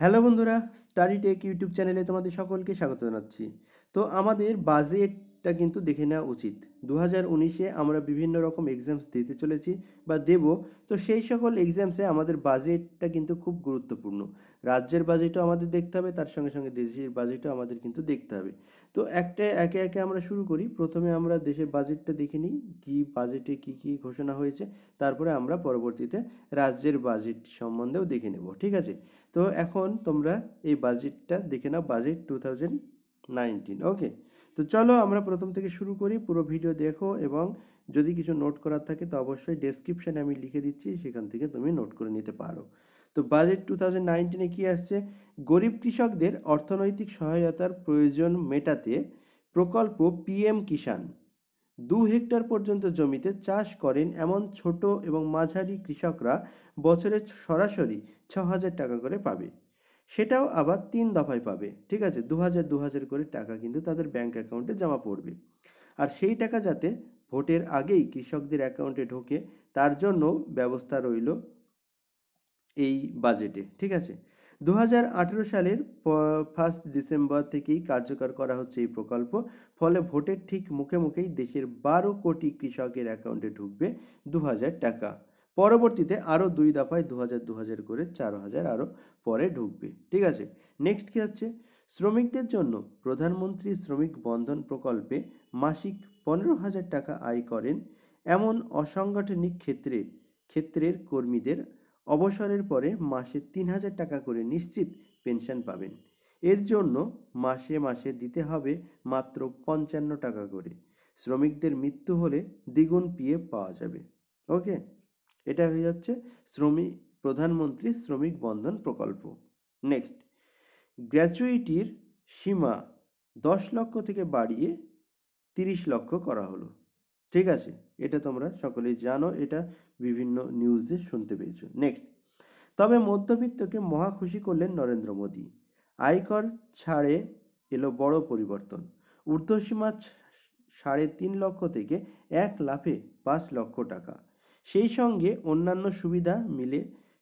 Hello বন্ধুরা study take YouTube চ্যানেলে তোমাদের সকলকে স্বাগত জানাচ্ছি। তো আমাদের বাজেটটা কিন্তু দেখে নেওয়া উচিত। দু হাজার উনিশে আমরা বিভিন্ন রকম এক্সামস দিতে চলেছি বা দেব। তো সেই সকল এক্সামসে আমাদের বাজেটটা কিন্তু খুব গুরুত্বপূর্ণ। রাজ্যের বাজেটও আমাদের দেখতে হবে, তার সঙ্গে সঙ্গে দেশের বাজেটও আমাদের কিন্তু দেখতে হবে। তো একটা একে একে আমরা শুরু করি। প্রথমে আমরা দেশের বাজেটটা দেখে নিই, কী বাজেটে কী কী ঘোষণা হয়েছে। তারপরে আমরা পরবর্তীতে রাজ্যের বাজেট সম্বন্ধেও দেখে নেব, ঠিক আছে? তো এখন তোমরা এই বাজেটটা দেখে নাও budget two thousand nineteen. Okay তো চলো আমরা প্রথম থেকে শুরু করি, পুরো ভিডিও দেখো এবং যদি কিছু নোট করার থাকে তো অবশ্যই ডেসক্রিপশানে আমি লিখে দিচ্ছি, সেখান থেকে তুমি নোট করে নিতে পারো। তো বাজেট টু থাউজেন্ড নাইনটিনে কী আসছে? গরিব কৃষকদের অর্থনৈতিক সহায়তার প্রয়োজন মেটাতে প্রকল্প পিএম কিষাণ দু হেক্টর পর্যন্ত জমিতে চাষ করেন এমন ছোট এবং মাঝারি কৃষকরা বছরে সরাসরি ছ হাজার টাকা করে পাবে। সেটাও আবার তিন দফায় পাবে, ঠিক আছে? দু হাজার দু হাজার করে টাকা কিন্তু তাদের ব্যাংক অ্যাকাউন্টে জমা পড়বে। আর সেই টাকা যাতে ভোটের আগেই কৃষকদের অ্যাকাউন্টে ঢোকে, তার জন্য ব্যবস্থা রইল এই বাজেটে ঠিক আছে? দু হাজার আঠেরো সালের ফার্স্ট ডিসেম্বর থেকেই কার্যকর করা হচ্ছে এই প্রকল্প। ফলে ভোটের ঠিক মুখে মুখেই দেশের বারো কোটি কৃষকের অ্যাকাউন্টে ঢুকবে দু হাজার টাকা। পরবর্তীতে আরও দুই দফায় দু হাজার দু হাজার করে চার হাজার আরও পরে ঢুকবে। ঠিক আছে? নেক্সট কী হচ্ছে? শ্রমিকদের জন্য প্রধানমন্ত্রী শ্রমিক বন্ধন প্রকল্পে মাসিক পনেরো হাজার টাকা আয় করেন এমন অসাংগঠনিক ক্ষেত্রে, ক্ষেত্রের কর্মীদের অবসরের পরে মাসে তিন হাজার টাকা করে নিশ্চিত পেনশন পাবেন। এর জন্য মাসে মাসে দিতে হবে মাত্র পঞ্চান্ন টাকা করে। শ্রমিকদের মৃত্যু হলে দ্বিগুণ পিএফ পাওয়া যাবে। ওকে এটা হয়ে যাচ্ছে শ্রমিক, প্রধানমন্ত্রী শ্রমিক বন্ধন প্রকল্প। নেক্সট গ্র্যাচুইটির সীমা দশ লক্ষ থেকে বাড়িয়ে তিরিশ লক্ষ করা হলো। ঠিক আছে? এটা তোমরা সকলেই জানো, এটা বিভিন্ন নিউজে শুনতে পেয়েছ। নেক্সট তবে মধ্যবিত্তকে মহা খুশি করলেন নরেন্দ্র মোদী। আয়কর ছাড়ে এলো বড় পরিবর্তন। ঊর্ধ্বসীমা সাড়ে তিন লক্ষ থেকে এক লাফে পাঁচ লক্ষ টাকা। সেই সঙ্গে অন্যান্য সুবিধা মিলে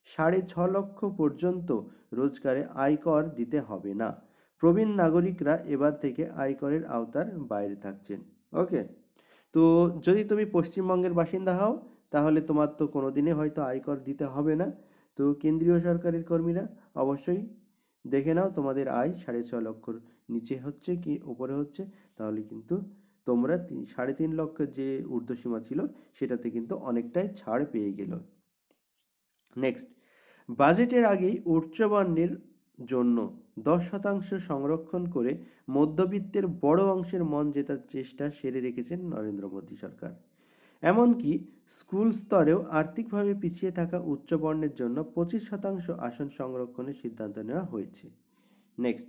সাড়ে ছ লক্ষ পর্যন্ত রোজগারে আয়কর দিতে হবে না। প্রবীণ নাগরিকরা এবার থেকে আয়করের আওতার বাইরে থাকছেন। ওকে? তো যদি তুমি পশ্চিমবঙ্গের বাসিন্দা হও, তাহলে তোমার তো কোনো দিনে হয়তো আয়কর দিতে হবে না। তো কেন্দ্রীয় সরকারের কর্মীরা অবশ্যই দেখে নাও তোমাদের আয় সাড়ে ছ লক্ষর নিচে হচ্ছে কি ওপরে হচ্ছে, তাহলে কিন্তু তোমরা সাড়ে তিন লক্ষ যে ঊর্ধ্বসীমা ছিল, সেটাতে কিন্তু অনেকটাই ছাড় পেয়ে গেল। নেক্সট বাজেটের আগেই উচ্চবর্ণের জন্য দশ শতাংশ সংরক্ষণ করে মধ্যবিত্তের বড় অংশের মন জেতার চেষ্টা সেরে রেখেছেন নরেন্দ্র মোদী সরকার। এমনকি স্কুল স্তরেও আর্থিকভাবে পিছিয়ে থাকা উচ্চবর্ণের জন্য পঁচিশ শতাংশ আসন সংরক্ষণের সিদ্ধান্ত নেওয়া হয়েছে। নেক্সট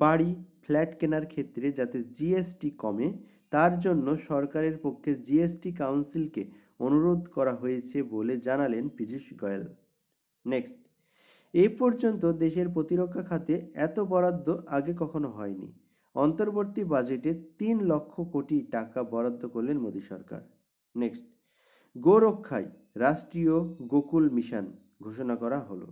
বাড়ি ফ্ল্যাট কেনার ক্ষেত্রে যাতে জিএসটি কমে, তার জন্য সরকারের পক্ষে জিএসটি কাউন্সিলকে অনুরোধ করা হয়েছে বলে জানালেন পীযূষ গোয়েল। নেক্সট এ পর্যন্ত দেশের প্রতিরক্ষা খাতে এত বরাদ্দ আগে কখনো হয়নি। অন্তর্বর্তী বাজেটে তিন লক্ষ কোটি টাকা বরাদ্দ করলেন মোদী সরকার। নেক্সট গোরক্ষায় রাষ্ট্রীয় গোকুল মিশন ঘোষণা করা হলো।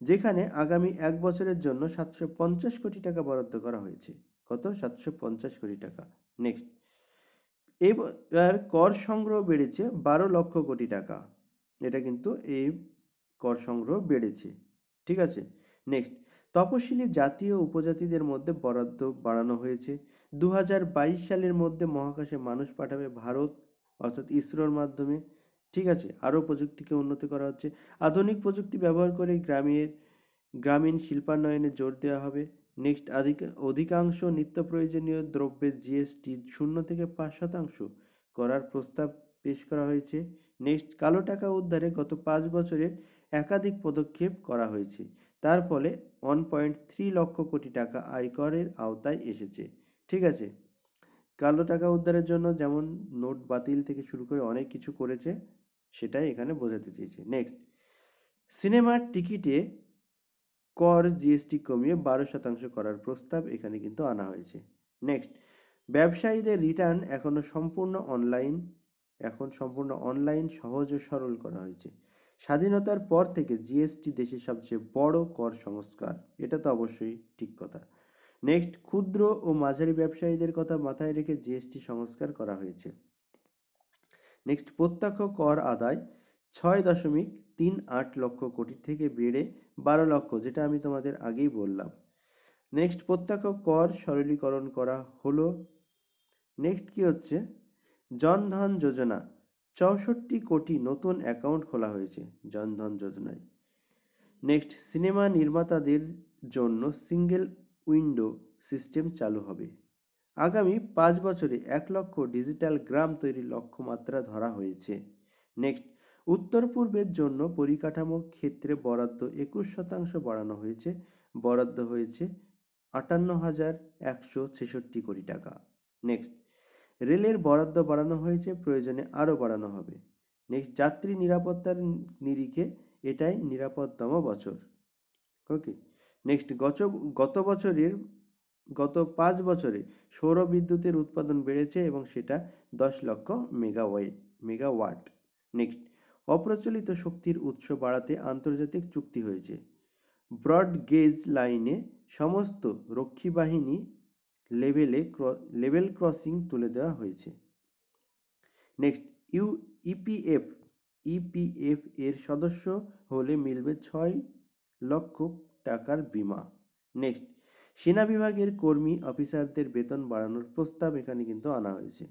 যেখানে আগামী এক বছরের জন্য সাতশো পঞ্চাশ কোটি টাকা বরাদ্দ করা হয়েছে। কত? সাতশো পঞ্চাশ কোটি টাকা। নেক্সট এবার কর সংগ্রহ বেড়েছে বারো লক্ষ কোটি টাকা। এটা কিন্তু এই কর সংগ্রহ বেড়েছে। ঠিক আছে? নেক্সট তপশিলি জাতীয় উপজাতিদের মধ্যে বরাদ্দ বাড়ানো হয়েছে। দু হাজার বাইশ সালের মধ্যে মহাকাশে মানুষ পাঠাবে ভারত, অর্থাৎ ইসরোর মাধ্যমে। ঠিক আছে, আরও প্রযুক্তিকে উন্নতি করা হচ্ছে। আধুনিক প্রযুক্তি ব্যবহার করে গ্রামের, গ্রামীণ শিল্পায়নে জোর দেওয়া হবে। নেক্সট, আধিক, অধিকাংশ নিত্য প্রয়োজনীয় দ্রব্যের জিএসটি শূন্য থেকে পাঁচ শতাংশ করার প্রস্তাব পেশ করা হয়েছে। নেক্সট, কালো টাকা উদ্ধারে গত পাঁচ বছরের একাধিক পদক্ষেপ করা হয়েছে। তার ফলে one point three lakh crore টাকা আয়করের আওতায় এসেছে। ঠিক আছে, কালো টাকা উদ্ধারের জন্য যেমন নোট বাতিল থেকে শুরু করে অনেক কিছু করেছে সেটাই এখানে বোঝাতে চেয়েছে। নেক্সট সিনেমার টিকিটে কর জিএসটি কমিয়ে বারো শতাংশ করার প্রস্তাব এখানে কিন্তু আনা হয়েছে। নেক্সট ব্যবসায়ীদের রিটার্ন এখনও সম্পূর্ণ অনলাইন এখন সম্পূর্ণ অনলাইন সহজ ও সরল করা হয়েছে। স্বাধীনতার পর থেকে জিএসটি দেশের সবচেয়ে বড় কর সংস্কার, এটা তো অবশ্যই ঠিক কথা। নেক্সট ক্ষুদ্র ও মাঝারি ব্যবসায়ীদের কথা মাথায় রেখে জিএসটি সংস্কার করা হয়েছে। নেক্সট প্রত্যক্ষ কর আদায় ছয় দশমিক তিন আট লক্ষ কোটি থেকে বেড়ে বারো লক্ষ, যেটা আমি তোমাদের আগেই বললাম। নেক্সট প্রত্যক্ষ কর সরলীকরণ করা হলো। নেক্সট কি হচ্ছে? জনধন যোজনা, চৌষট্টি কোটি নতুন অ্যাকাউন্ট খোলা হয়েছে জনধন যোজনায়। নেক্সট সিনেমা নির্মাতাদের জন্য সিঙ্গেল উইন্ডো সিস্টেম চালু হবে। আগামী পাঁচ বছরে এক লক্ষ ডিজিটাল গ্রাম তৈরির লক্ষ্যমাত্রা ধরা হয়েছে। নেক্সট, উত্তর পূর্বের জন্য পরিকাঠামো ক্ষেত্রে বরাদ্দ একুশ শতাংশ বাড়ানো হয়েছে। বরাদ্দ হয়েছে আটান্ন হাজার একশো ছেষট্টি কোটি টাকা। নেক্সট, রেলের বরাদ্দ বাড়ানো হয়েছে, প্রয়োজনে আরও বাড়ানো হবে। নেক্সট, যাত্রী নিরাপত্তার নিরিখে এটাই নিরাপদতম বছর। ওকে, নেক্সট গত গত বছরের গত পাঁচ বছরে সৌর বিদ্যুতের উৎপাদন বেড়েছে এবং সেটা দশ লক্ষ মেগাওয়াইট মেগাওয়াট। নেক্সট, অপ্রচলিত শক্তির উৎস বাড়াতে আন্তর্জাতিক চুক্তি হয়েছে। ব্রড গেজ লাইনে সমস্ত রক্ষী বাহিনী লেভেলে লেভেল ক্রসিং তুলে দেওয়া হয়েছে। নেক্সট, ইউ, ইপিএফ ইপিএফ এর সদস্য হলে মিলবে ছয় লক্ষ টাকার বিমা। নেক্সট সেনা বিভাগের কর্মী অফিসারদের বেতন বাড়ানোর প্রস্তাব এখানে কিন্তু আনা হয়েছে।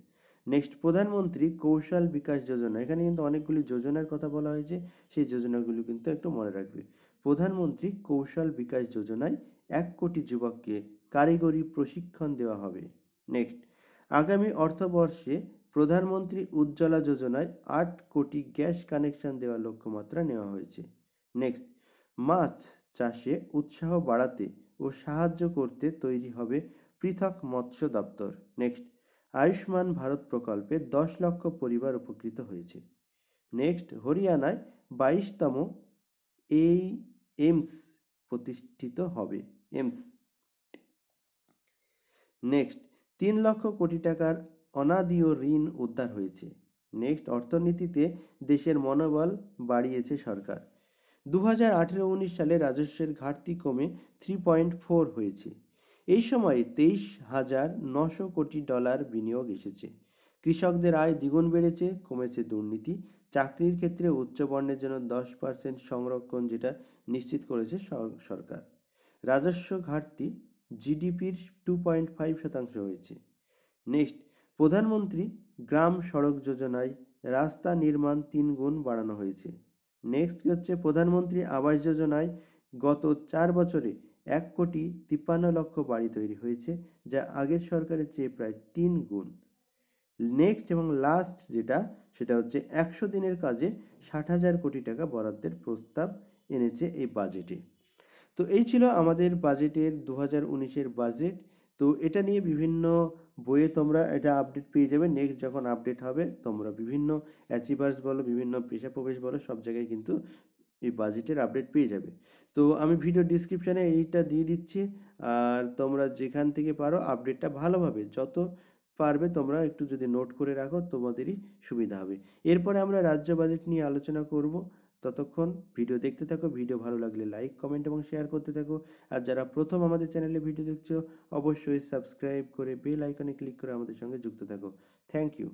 নেক্সট, প্রধানমন্ত্রী কৌশল বিকাশ যোজনা। এখানে কিন্তু অনেকগুলি যোজনার কথা বলা হয়েছে। সেই যোজনাগুলি কিন্তু একটু মনে রাখবে। প্রধানমন্ত্রী কৌশল বিকাশ যোজনায় এক কোটি যুবককে কারিগরি প্রশিক্ষণ দেওয়া হবে। নেক্সট, আগামী অর্থবর্ষে প্রধানমন্ত্রী উজ্জ্বলা যোজনায় আট কোটি গ্যাস কানেকশন দেওয়ার লক্ষ্যমাত্রা নেওয়া হয়েছে। নেক্সট, মাছ চাষে উৎসাহ বাড়াতে ও সাহায্য করতে তৈরি হবে পৃথক মৎস্য দপ্তর। নেক্সট। আয়ুষ্মান ভারত প্রকল্পে দশ লক্ষ পরিবার উপকৃত হয়েছে। নেক্সট। হরিয়ানায় বাইশতম এই এমস প্রতিষ্ঠিত হবে। AIIMS next. তিন লক্ষ কোটি টাকার অনাদিও ঋণ উদ্ধার হয়েছে। নেক্সট। অর্থনীতিতে দেশের মনোবল বাড়িয়েছে সরকার। দু হাজার আঠেরো উনিশ সালে রাজস্বের ঘাটতি কমে থ্রি পয়েন্ট ফোর হয়েছে। এই সময়ে তেইশ হাজার নশো কোটি ডলার বিনিয়োগ এসেছে। কৃষকদের আয় দ্বিগুণ বেড়েছে, কমেছে দুর্নীতি। চাকরির ক্ষেত্রে উচ্চ বর্ণের জন্য দশ পার্সেন্ট সংরক্ষণ যেটা নিশ্চিত করেছে সরকার। রাজস্ব ঘাটতি জিডিপির টু পয়েন্ট ফাইভ শতাংশ হয়েছে। নেক্সট, প্রধানমন্ত্রী গ্রাম সড়ক যোজনায় রাস্তা নির্মাণ তিন গুণ বাড়ানো হয়েছে। নেক্সট হচ্ছে? প্রধানমন্ত্রী আবাস যোজনায় গত চার বছরে এক কোটি তিপ্পান্ন লক্ষ বাড়ি তৈরি হয়েছে, যা আগের সরকারের চেয়ে প্রায় তিন গুণ। নেক্সট এবং লাস্ট যেটা, সেটা হচ্ছে একশো দিনের কাজে ষাট হাজার কোটি টাকা বরাদ্দের প্রস্তাব এনেছে এই বাজেটে তো এই ছিল আমাদের বাজেটের দু হাজার বাজেট তো এটা নিয়ে বিভিন্ন বইয়ে তোমরা এটা আপডেট পেয়ে যাবে। নেক্সট যখন আপডেট হবে, তোমরা বিভিন্ন অ্যাচিভার্স বলো, বিভিন্ন পেশা প্রবেশ বলো, সব জায়গায় কিন্তু এই বাজেটের আপডেট পেয়ে যাবে। তো আমি ভিডিও ডিসক্রিপশানে এইটা দিয়ে দিচ্ছি। আর তোমরা যেখান থেকে পারো আপডেটটা ভালোভাবে, যত পারবে তোমরা একটু যদি নোট করে রাখো, তোমাদেরই সুবিধা হবে। এরপরে আমরা রাজ্য বাজেট নিয়ে আলোচনা করব। ততক্ষণ ভিডিও দেখতে থাকো, ভিডিও ভালো লাগলে লাইক কমেন্ট এবং শেয়ার করতে থাকো। আর যারা প্রথম আমাদের চ্যানেলে ভিডিও দেখছ, অবশ্যই সাবস্ক্রাইব করে বেল আইকনে ক্লিক করে আমাদের সঙ্গে যুক্ত থাকো। Thank you